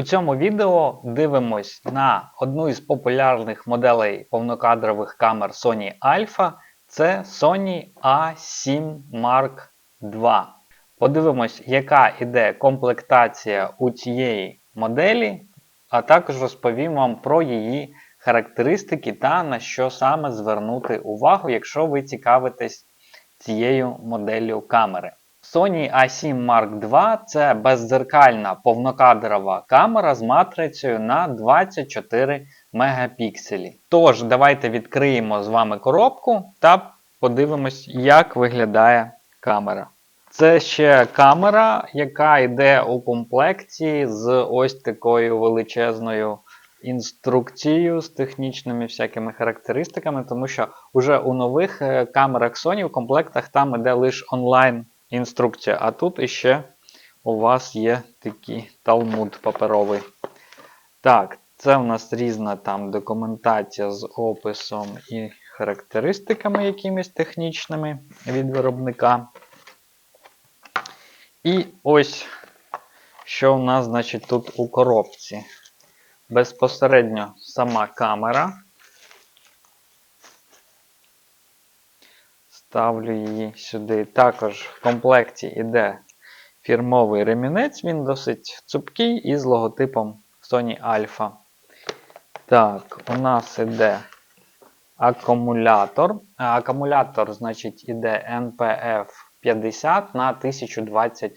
У цьому відео дивимось на одну із популярних моделей повнокадрових камер Sony Alpha. Це Sony A7 Mark II. Подивимось, яка іде комплектація у цієї моделі, а також розповім вам про її характеристики та на що саме звернути увагу, якщо ви цікавитесь цією моделлю камери. Sony A7 Mark II це беззеркальна повнокадрова камера з матрицею на 24 мегапікселі. Тож, давайте відкриємо з вами коробку та подивимось, як виглядає камера. Це ще камера, яка йде у комплекті з ось такою величезною інструкцією з технічними всякими характеристиками, тому що вже у нових е, камерах Sony в комплектах там іде лише онлайн інструкція, а тут іще у вас є такий талмуд паперовий. Так, це у нас різна там документація з описом і характеристиками якимись технічними від виробника. І ось, що у нас, значить, тут у коробці. Безпосередньо сама камера. Ставлю її сюди. Також в комплекті йде фірмовий ремінець, він досить цупкий і з логотипом Sony Alpha. Так, у нас йде акумулятор. А, Акумулятор, значить, іде NPF 50 на 1020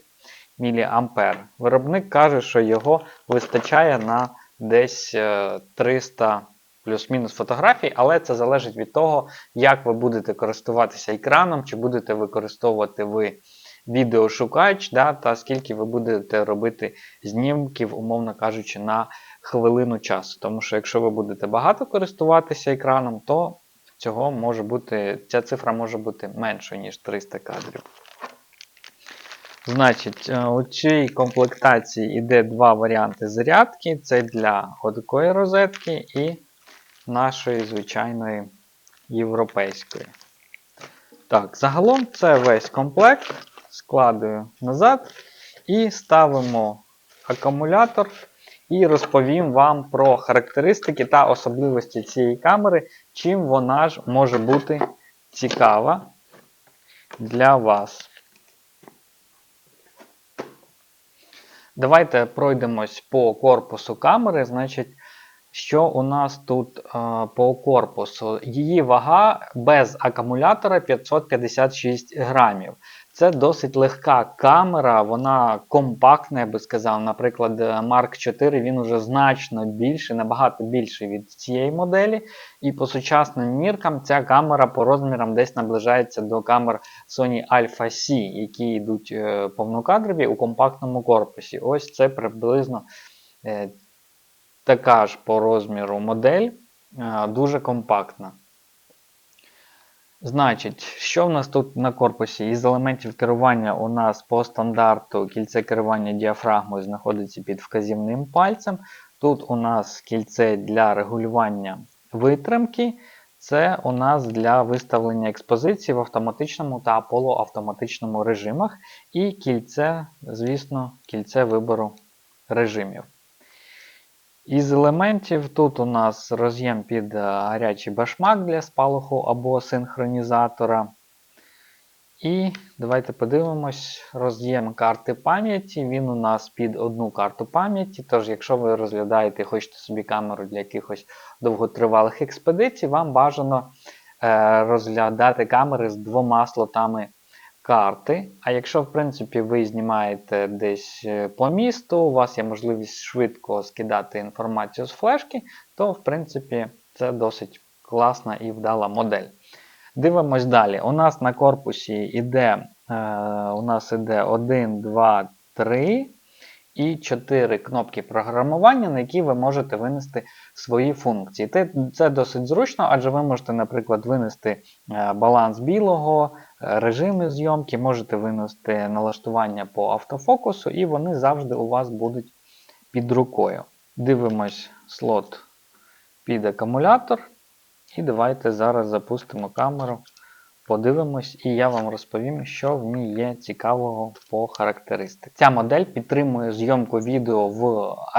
мА. Виробник каже, що його вистачає на десь е, 300 плюс-мінус фотографій, але це залежить від того, як ви будете користуватися екраном, чи будете використовувати ви відеошукач, да, та скільки ви будете робити знімків, умовно кажучи, на хвилину часу. Тому що якщо ви будете багато користуватися екраном, то цього може бути, ця цифра може бути меншою, ніж 300 кадрів. Значить, е, у цій комплектації йде два варіанти зарядки: це для такої розетки і нашої звичайної європейської. Так, загалом це весь комплект. Складую назад і ставимо акумулятор. І розповім вам про характеристики та особливості цієї камери, чим вона ж може бути цікава для вас. Давайте пройдемось по корпусу камери. Значить, що у нас тут е, по корпусу? Її вага без акумулятора 556 грамів. Це досить легка камера, вона компактна, я би сказав. Наприклад, Mark 4 він уже значно більший, набагато більший від цієї моделі. І по сучасним міркам ця камера по розмірам десь наближається до камер Sony Alpha C, які йдуть е, повнокадрові у компактному корпусі. Ось це приблизно. Така ж по розміру модель, е, дуже компактна. Значить, що в нас тут на корпусі? Із елементів керування у нас по стандарту кільце керування діафрагмою знаходиться під вказівним пальцем. Тут у нас кільце для регулювання витримки. Це у нас для виставлення експозиції в автоматичному та полуавтоматичному режимах. І кільце, звісно, кільце вибору режимів. Із елементів тут у нас роз'єм під е, гарячий башмак для спалаху або синхронізатора. І давайте подивимось роз'єм карти пам'яті. Він у нас під одну карту пам'яті. Тож, якщо ви розглядаєте і хочете собі камеру для якихось довготривалих експедицій, вам бажано е, розглядати камери з двома слотами карти. А якщо, в принципі, ви знімаєте десь е, по місту, у вас є можливість швидко скидати інформацію з флешки, то, в принципі, це досить класна і вдала модель. Дивимось далі. У нас на корпусі йде, е, у нас іде 1, 2, 3 і 4 кнопки програмування, на які ви можете винести свої функції. Це досить зручно, адже ви можете, наприклад, винести е, баланс білого, е, режими зйомки, можете винести налаштування по автофокусу, і вони завжди у вас будуть під рукою. Дивимось слот під акумулятор. І давайте зараз запустимо камеру подивимось, і я вам розповім, що в ній є цікавого по характеристиках. Ця модель підтримує зйомку відео в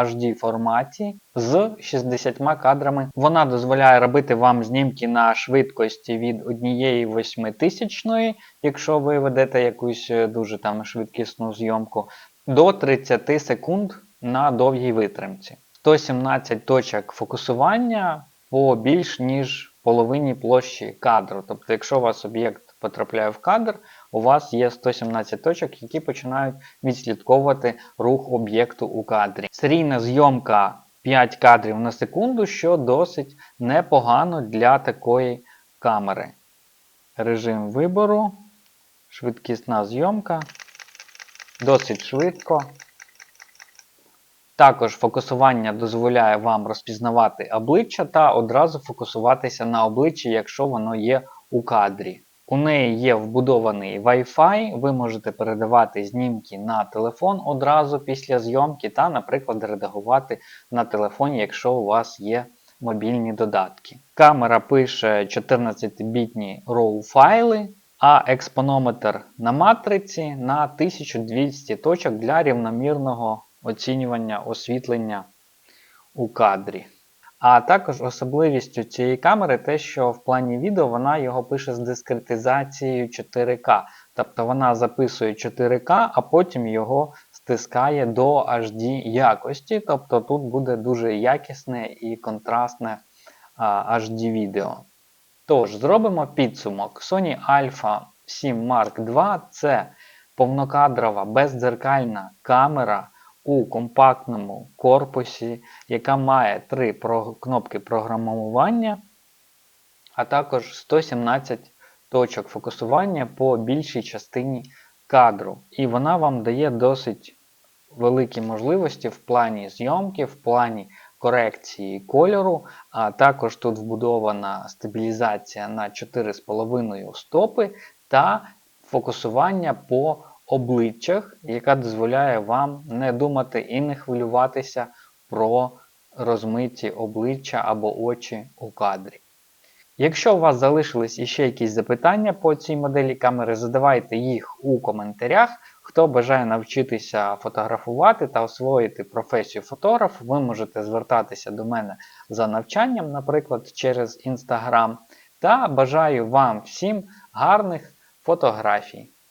HD форматі з 60 кадрами. Вона дозволяє робити вам знімки на швидкості від 1 тисячної, якщо ви ведете якусь е, дуже там швидкісну зйомку, до 30 секунд на довгій витримці. 117 точок фокусування по більш ніж половині площі кадру. Тобто, якщо у вас об'єкт потрапляє в кадр, у вас є 117 точок, які починають відслідковувати рух об'єкту у кадрі. Серійна зйомка 5 кадрів на секунду, що досить непогано для такої камери. Режим вибору, швидкісна зйомка, досить швидко. Також фокусування дозволяє вам розпізнавати обличчя та одразу фокусуватися на обличчі, якщо воно є у кадрі. У неї є вбудований Wi-Fi, ви можете передавати знімки на телефон одразу після зйомки та, наприклад, редагувати на телефоні, якщо у вас є мобільні додатки. Камера пише 14-бітні RAW файли, а експонометр на матриці на 1200 точок для рівномірного оцінювання освітлення у кадрі. А також особливістю цієї камери те, що в плані відео вона його пише з дискретизацією 4К. Тобто вона записує 4К, а потім його стискає до HD якості. Тобто тут буде дуже якісне і контрастне HD відео. Тож, зробимо підсумок. Sony Alpha 7 Mark II це повнокадрова бездзеркальна камера у компактному корпусі, яка має три кнопки програмування, а також 117 точок фокусування по більшій частині кадру. І вона вам дає досить великі можливості в плані зйомки, в плані корекції кольору, а також тут вбудована стабілізація на 4,5 стопи та фокусування по обличчях, яка дозволяє вам не думати і не хвилюватися про розмиті обличчя або очі у кадрі. Якщо у вас залишились іще якісь запитання по цій моделі камери, задавайте їх у коментарях. Хто бажає навчитися фотографувати та освоїти професію фотограф, ви можете звертатися до мене за навчанням, наприклад, через Instagram. Та бажаю вам всім гарних фотографій.